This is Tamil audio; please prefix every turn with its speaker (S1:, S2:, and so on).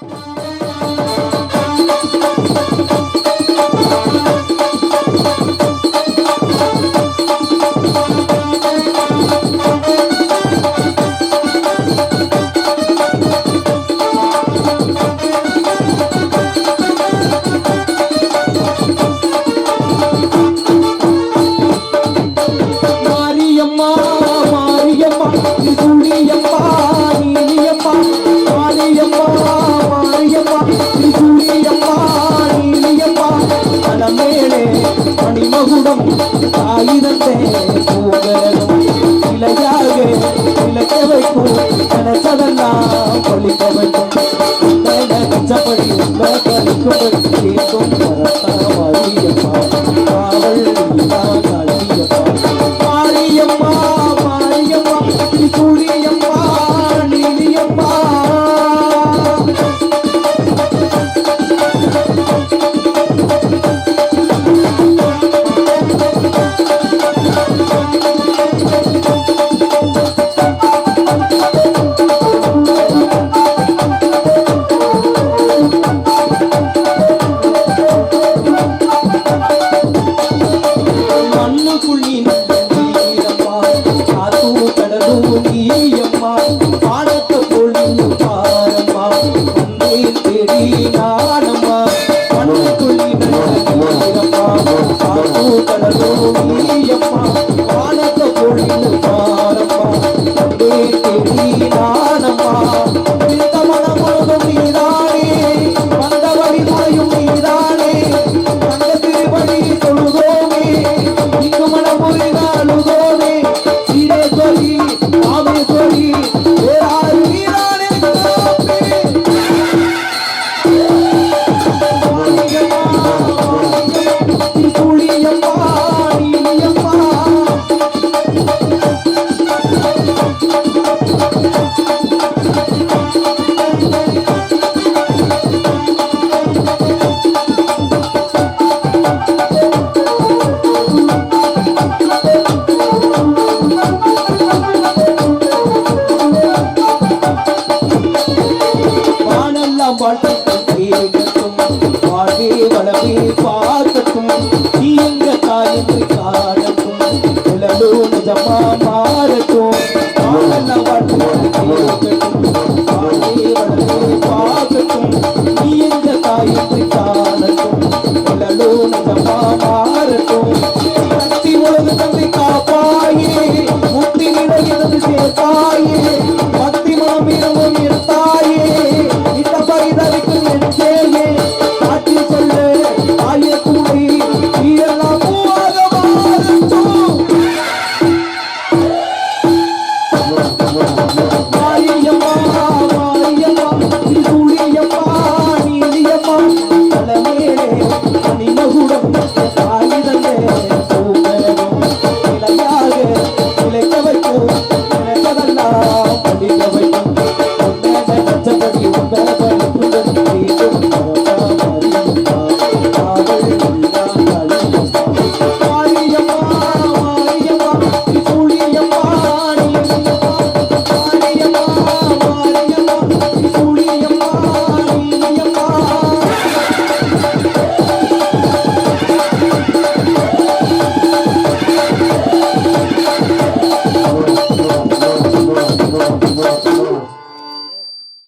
S1: Thank you. மகுடம் ஆயுதத்தை பூங்கரகம் இலையாக இலக்க வைக்கும் நினைச்சதெல்லாம் பழிக்க வைக்கும் கச்சப்படி உள்ள பழிக்கும்படி கேட்கும் Maria. வட்டம் கட்டி வைக்கட்டும் வாழ்வே வளவே பார்க்கட்டும் நீ எங்க தாய் காணட்டும். நிஜமா